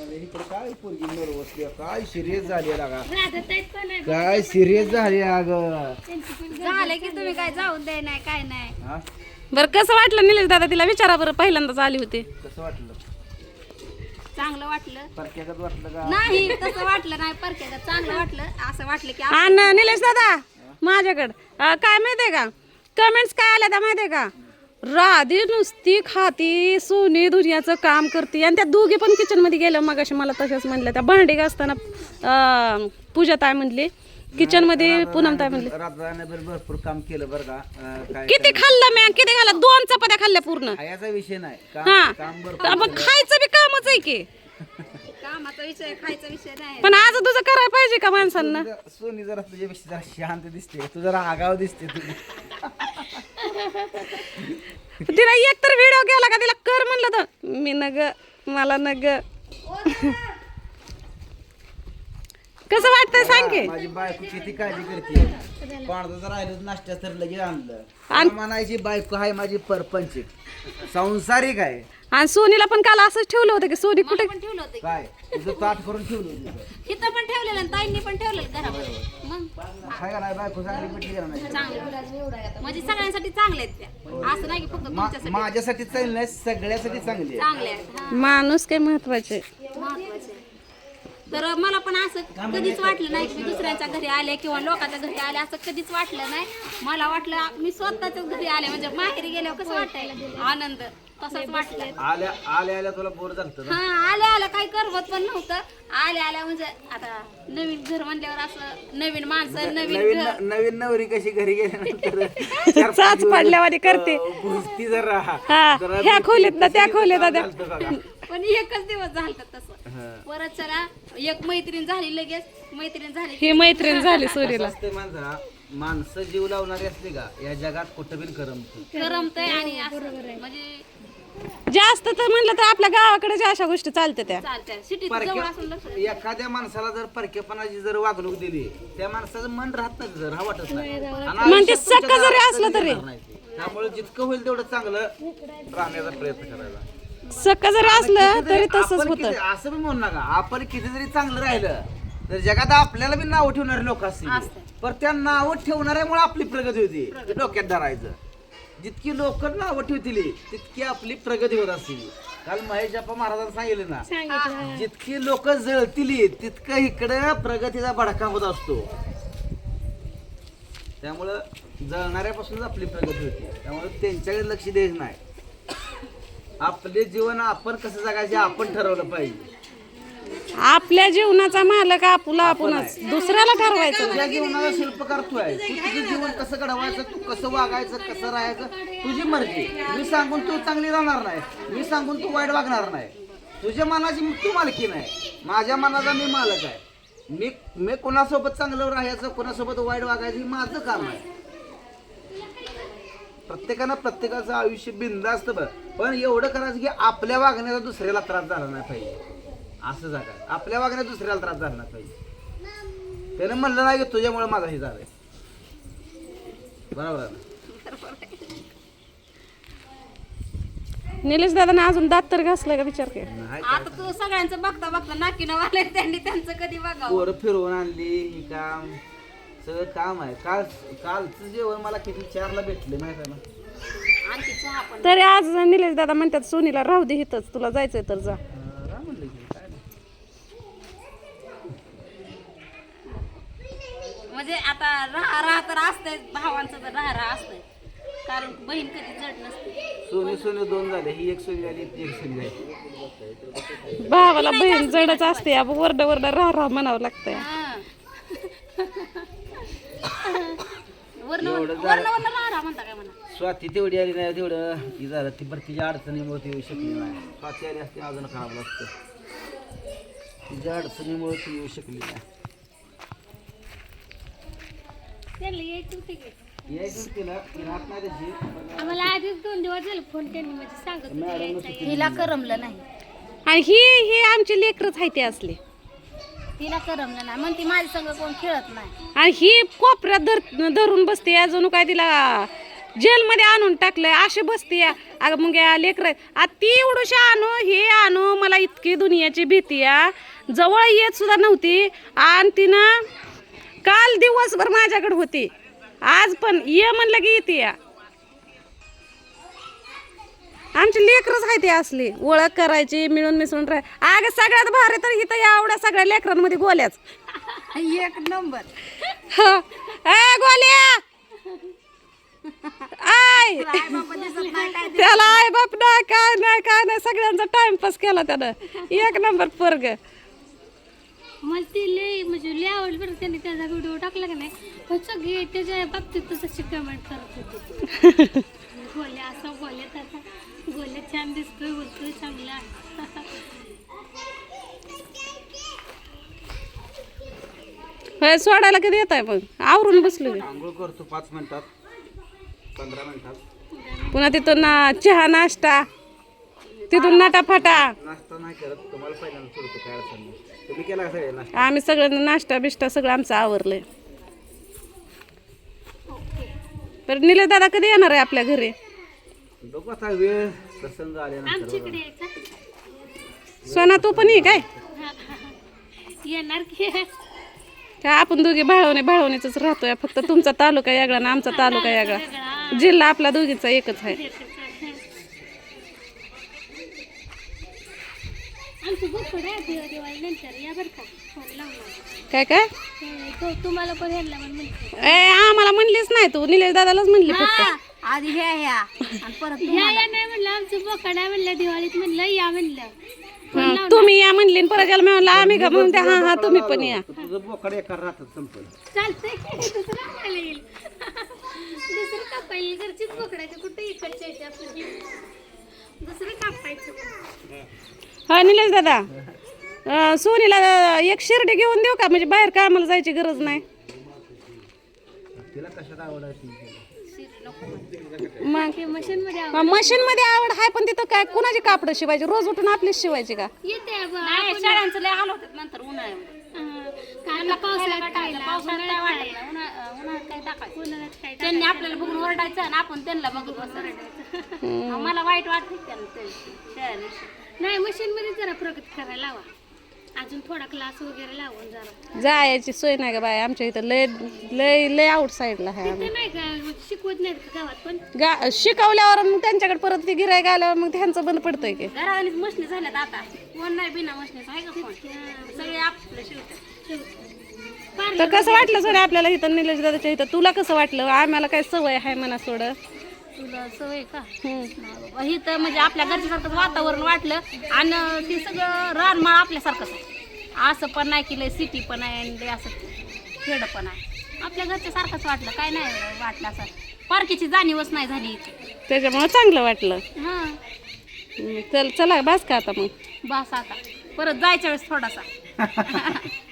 इकडे काय पोरगी नर्वसली काय सिरियस झाली लागा. काय सिरियस अग. झालं की तुम्ही काय जाऊन द्याय नाही काय नाही. हा? बरं कसं वाटलं निलेश दादा तिला विचारा बरं पहिल्यांदाच आली होती. कसं वाटलं? चांगलं वाटलं. परक्यागत वाटलं का? नाही तसं वाटलं नाही परक्याचं चांगलं वाटलं असं वाटलं की आणि निलेश दादा माझ्याकडं अं, काय माहितीये का? कमेंट्स काय आल्या त्या माहितीये का? राधी नुसती खाती सोनी दुनियाचं काम करते. आणि त्या दोघी पण किचनमध्ये गेल्या. मग मला तशाच म्हणल्या. त्या भांडी घासताना अं, पूजा ताय म्हणली. किचनमध्ये पूनम ताय म्हणली. भरपूर काम केलं बरं का. किती खाल्लं मी किती खाल्लं? दोन चपात्या खाल्ल्या पूर्ण. खायाचा विषय नाही. हा. काम काम भरपूर आपण खायचं बी कामच आहे की. कामाचा विषय खायचा विषय नाही. पण आज तुझं करायला पाहिजे का माणसांना? सोनी जरा तुझ्यापेक्षा जरा शांत दिसते. तू जरा आगाव दिसते तुझी. तिला एकतर व्हिडिओ केला का? तिला कर म्हणलं तर. मी नग मला नग. कसं वाटतंय? सांग की. माझी बायको किती काळजी करते. पाण्याचं जर राहिलं नाश्त्या तर लगेच आणलं. म्हणायची बायको आहे माझी परपंच. संसारिक आहे आणि सोनीला पण काल असंच ठेवलं होतं की सोनी कुठे पण ठेवलं होतं काय? तुझं ताट करून ठेवलं होतं. तिथं पण ठेवलेलं आणि ताईंनी पण ठेवलेलं घरावर मग? हाय का नाही? बायको चांगली भेटली का नाही? चांगले. म्हणजे सगळ्यांसाठी चांगले आहेत त्या. असं नाही की फक्त तुमच्यासाठी. माझ्यासाठी चांगली नाही सगळ्यासाठी चांगली चांगले माणूस काय महत्त्वाचे? महत्त्वाचे. तर मला पण असं कधीच वाटलं नाही की दुसऱ्यांच्या घरी आले किंवा लोकांच्या घरी आले असं कधीच वाटलं नाही. मला वाटलं मी स्वतःच्याच घरी आले म्हणजे माहेरी गेल्यावर कसं वाटायला? आनंद तसंच वाटलं. आल्या आल्या आल्या तुला बोर झालं ना? हा आल्या आल्या काही करमत पण नव्हतं. आल्या आल्या म्हणजे आता नवीन घर म्हणल्यावर असं नवीन माणसं नवीन नवीन घर. नवीन नवरी कशी घरी गेल्यानंतर चार पाच चाच दिवस, पडल्यावानी करते. अं, घुसती जरा हा जरा ह्या खोलीत ना त्या खोलीत ना त्या झालतं बघा. पण एकच दिवस झालं तसं. परत चला एक मैत्रीण झाली लगेच. मैत्रीण झाली ही मैत्रीण झाली असते माणसा माणसं जीव लावणारी असली का या जगात कुठं बिन करमत करमतय आणि असं म्हणजे जास्त तर म्हणलं तर आपल्या गावाकडे ज्या अशा गोष्टी चालते त्या. चालतंय. सिटीत जवळ असून लक्ष परक्या एखाद्या माणसाला जर परकेपणाची जर वागणूक दिली त्या माणसाचं मन राहत नाही जर हा वाटत नाही. आणि मग ते आयुष्यात तुमच्या सक्क जरी असलं कधी तरी. येणार नाही ते. त्यामुळे जितकं होईल तेवढं चांगलं राहण्याचा प्रयत्न करायला. सक्क जरी असलं तरी तसंच आपण होतं. किती- असं पण म्हणू नका. आपण किती जरी चांगलं राहिलं तर जगात आपल्याला बी नाव ठेवणारे लोक असतील. पण त्या नाव ठेवणाऱ्यामुळे आपली प्रगती होती. ते डोक्यात धरायचं. जितकी लोक नावं ठेवतील तितकी आपली प्रगती होत असतील. काल महेश अप्पा महाराजांनी सांगितलं ना जितकी लोक जळतील तितकं इकडं प्रगतीचा भडका होत असतो. त्यामुळं जळणाऱ्यापासूनच आपली प्रगती होती. त्यामुळे त्यांच्याकडे लक्ष द्यायचं नाही. आपले जीवन आपण कसं जगायचे आपण ठरवलं पाहिजे. आपल्या जीवनाचा मालक आपला आपणच. दुसऱ्याला ठरवायचं तुझ्या जीवनाला शिल्पकार तू आहे तू तुझं जीवन कसं घडवायचं तू कसं वागायचं कसं राहायचं? तुझी मर्जी. मी सांगून तू चांगली राहणार नाही. मी सांगून तू वाईट वागणार नाही. तुझ्या मनाची तू मालकी नाही. माझ्या मनाचा मी मालक आहे. मी मी कोणासोबत चांगलं राहायचं कोणासोबत वाईट वागायचं हे माझं काम आहे. प्रत्येकानं प्रत्येकाचं आयुष्य बिंद असतं बरं. पण एवढं करायचं की आपल्या वागण्याचा दुसऱ्याला त्रास झाला नाही पाहिजे. असं जागा आपल्या वागण्यात दुसऱ्याला त्रास झाला नाही पाहिजे. त्यानं म्हणलं नाही की तुझ्यामुळे माझा हे झालंय. बरोबर आहे ना? निलेश दादा अजून दात तर घासलाय का विचार कर. नाही आता तू सगळ्यांचं बघता बघता नाकीनं वाले त्यांनी त्यांचं कधी बघावं? पोरं फिरवून आणली हे काम. सगळं काम आहे. काल कालचं जेवण मला किती? चारला भेटले माहिती आहे ना. आणखी चहा पण तरी आज निलेश दादा म्हणतात सोनीला राहू दे इथंच तुला जायचंय तर जा. अं, राह म्हणलं की काय नाही. म्हणजे आता राहा राहा तर असतंय भावांचं तर राहा राहा असतंय. कारण बहीण कधी जड नसते. सोने सोने दोन झाले ही एक सोनी झाली ती एक सोनी झाली भावाला बहीण जडच असते अब वरड वरड राह राह म्हणावं लागतंय. हा. एवढं म्हणता काय म्हणा. स्वाती तेवढी आली नाही तेवढं ही झालं ती बरं तिच्या अडचणीमुळे ती येऊ शकली नाही. स्वाती आली असते अजून खराब लागतं तिच्या अडचणीमुळे ती येऊ शकली नाही. त्यांना यायची होती की. यायचं तिला ती राहत नाही तशी पण आम्हाला आधीच दोन दिवस झाले फोन त्यांनी म्हणजे सांगत मॅडम सुट्टी तिला करमलं नाही. आणि ही ही आमची लेकरच आहे ते असले. तिला करमलं नाही. म्हणते माझ्या संग कोण खेळत नाही. आणि ही कोपऱ्यात धर धरून बसते अजून काय तिला जेलमध्ये आणून टाकलंय अशी बसते. अगं मग या लेकर आता ती उडूशी आणू हे आणू मला इतकी दुनियाची भीती या. जवळ येत सुद्धा नव्हती. आणि तिनं काल दिवसभर माझ्याकडे होती. आज पण ये म्हणलं की येते या. आमची लेकरच आहे ती असली. ओळख करायची मिळून मिसळून राह. अगं सगळ्यात भारी तर इथं या एवढ्या सगळ्या लेकरांमध्ये गोल्याच. एक नंबर. हं. ए गोल्या! आय दिसत नाही काय त्याला आय बाप नाही काय नाही काय नाही सगळ्यांचा टाइमपास केला त्यानं. एक नंबर पोरग. मला ते लय म्हणजे आवडलं बरं त्याने त्याचा व्हिडिओ टाकला का नाही? पण सगळे त्याच्या बाबतीत तसं कमेंट करत होते. गोल्या असं गोल्या तसा. गोल्या छान दिसतोय बोलतोय चांगला. होय सोडायला कधी येत आहे मग आवरून बसलो. आंघोळ करतो पाच मिनिटात पंधरा मिनिटात. पुन्हा तिथून ना चहा नाश्ता. तिथून नाटा फाटा. नाश्ता नाही करत तुम्हाला पहिल्यांदा सोडतो काय अडचण नाही. तुम्ही केला का सगळे नाश्ता? आम्ही सगळं नाश्ता बिष्टा सगळं आमचं आवरलंय. तर निलेश दादा कधी येणार आहे आपल्या घरी? बघू आता वेळ प्रसंग आल्यानंतर आमच्याकडे यायचा सोना तू पण ये काय? येणार की. काय आपण दोघे भाळवणे भाळवणीच राहतोय. फक्त तुमचा तालुका वेगळा ना आमचा तालुका वेगळा. जिल्हा आपला दोघीचा एकच आहे. आमचं बोकड आहे. दिवा- दिवाळी नंतर या बरं का. फोन लावणार काय काय? हे, तो तुम्हाला पण ह्यांना पण म्हणते. ए आम्हाला म्हणलीच नाही तू. निलेश दादालाच म्हणली फक्त. आधी ह्या ह्या आणि परत ह्या या नाही म्हणलं. आमचं बोकड आहे म्हणलं दिवाळीत म्हणलं या म्हणलं. हं, तुम्ही या म्हणली आणि परत याला मी म्हणलं आम्ही का? म्हणून हा हा तुम्ही पण या. तर तुझं बोकड एका संपलं. चालतंय. दुसरं कापायला येईल. दुसरं कापायला येईल. घरचीच बोकडायचं कुठे इकडच्या याच्या आपलं दुसरं कापायचं. हा निलेश दादा. अं, सोनीला एक शिर्डी घेऊन देऊ का? म्हणजे बाहेर कामाला जायची गरज नाही. तिला कशात आवड आहे ती? मग मशीन मध्ये आव- मशीन मध्ये आवड आहे पण तिथं काय कुणाची कापडं शिवायची रोज उठून आपलीच शिवायची का येते बा. नाही शाळांचं लय हाल होतात नंतर उन्हाळ्यामध्ये हा. कांदा पावसाळ्यात खायला पावसाळ्यात काय उन्हाळ्यात वाटत खायला. नाही. उन्हा- उन्हाळ्यात काय टाकायचं उन्हाळ्यात खायला त्यांनी आपल्याला बघून ओरडायचं आणि आपण त्यांना बसायचं मला वाईट वाटत त्यांना. नाही मशीन मध्ये जरा प्रगती करायला लावा अजून थोडा क्लास वगैरे लावून जरा जायची सोय नाही का बाय आमच्या इथं लय लय लय आउट साईडला आहे आम्ही. ते नाही का? शिकवत नाहीत का गावात पण? गा शिकवल्यावर मग त्यांच्याकडे परत ती गिरायक आल्यावर मग त्यांचं बंद पडतंय की. घरावानीच मशनी झाल्यात आता. कोण नाही बिना मशनीच आहे का कोण? सगळे आपलं शिवतात. तर कसं वाटलं सोड आपल्याला इथं निलेश दादाच्या इथं? तुला कसं वाटलं? आम्हाला काय सवय आहे म्हणा सोड. तुला सवय का. बाबा, ही तर म्हणजे आपल्या घरच्यासारखंच वातावरण वाटलं आणि ते सगळं रानमाळ आपल्यासारखंच आहे. असं पण नाही की लय सिटी पण आहे आणि लय असं खेड पण आहे. आपल्या घरच्या सारखंच वाटलं काय नाही वाटलं असं. पार्कीची जाणीवच नाही झाली इथे. त्याच्यामुळं चांगलं वाटलं. हां. हम्म, चल चला बास का आता मग? बस आता. परत जायच्या वेळेस थोडासा.